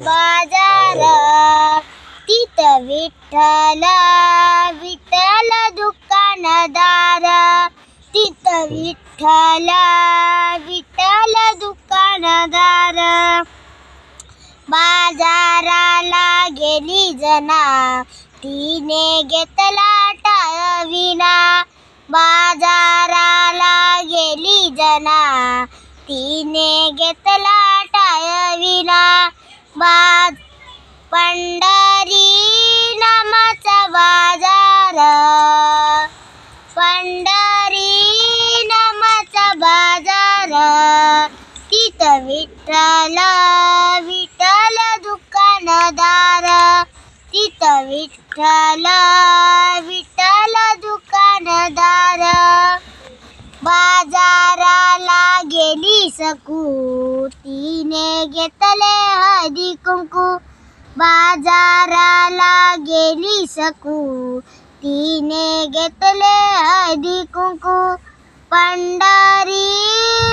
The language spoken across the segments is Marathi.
बाजार तिथं विठ्ठल विठ्ठल दुकानदार. तिथं विठ्ठल विठ्ठल दुकानदार. बाजाराला गेली जना तिने घेतला टाळविना. बाजाराला गेली जना तिने घेतला बाज पंढरी नामाचा बाजार. पंढरी नामाचा बाजार. तिथ विठ्ठल विठ्ठल दुकानदार. तिथ विठ्ठल विठ्ठल दुकानदार. बाजाराला गेली सकू तिने घेतले हळदी कुंकू. बाजाराला गेली सकू. तिने घेतले हळदी कुंकू. पंढरी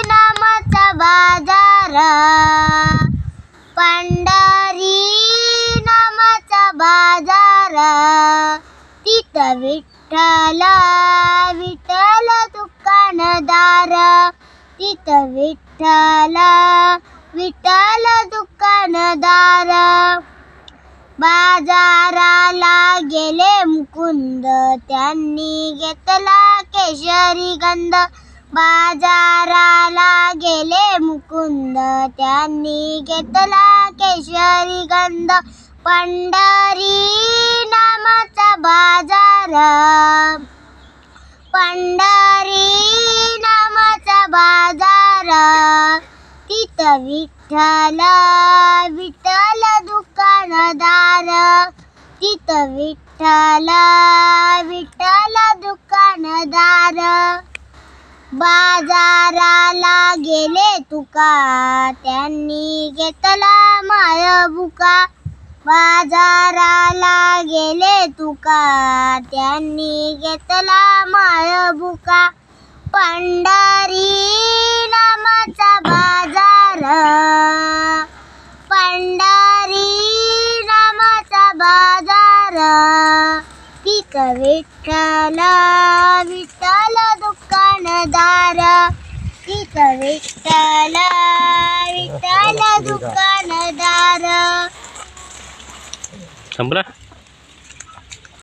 नामाचा बाजार. पंढरी नामाचा बाजार. तिथ विठ्ठल विठ्ठल दुकानदार. तिथ विठ्ठल विठ्ठल दुकानदार. बाजाराला गेले मुकुंद. त्यांनी घेतला केशरी गंध. बाजाराला गेले मुकुंद. त्यांनी घेतला केशरी गंध. पंढरी नामाचा बाजार. पंढरी नामाचा बाजार. तिथ विठ्ठल विठ्ठल दुकानदार तिथ विठ्ठल विठ्ठल दुकानदार बाजाराला गेले तुका त्यांनी घेतला माय बुका बाजाराला गेले तुका त्यांनी घेतला माय बुका पंढरी नामाचा बाजार बाजार तिथ विठ्ठल विठ्ठल दुकानदार तिथ विठ्ठल विठ्ठल दुकानदार संपला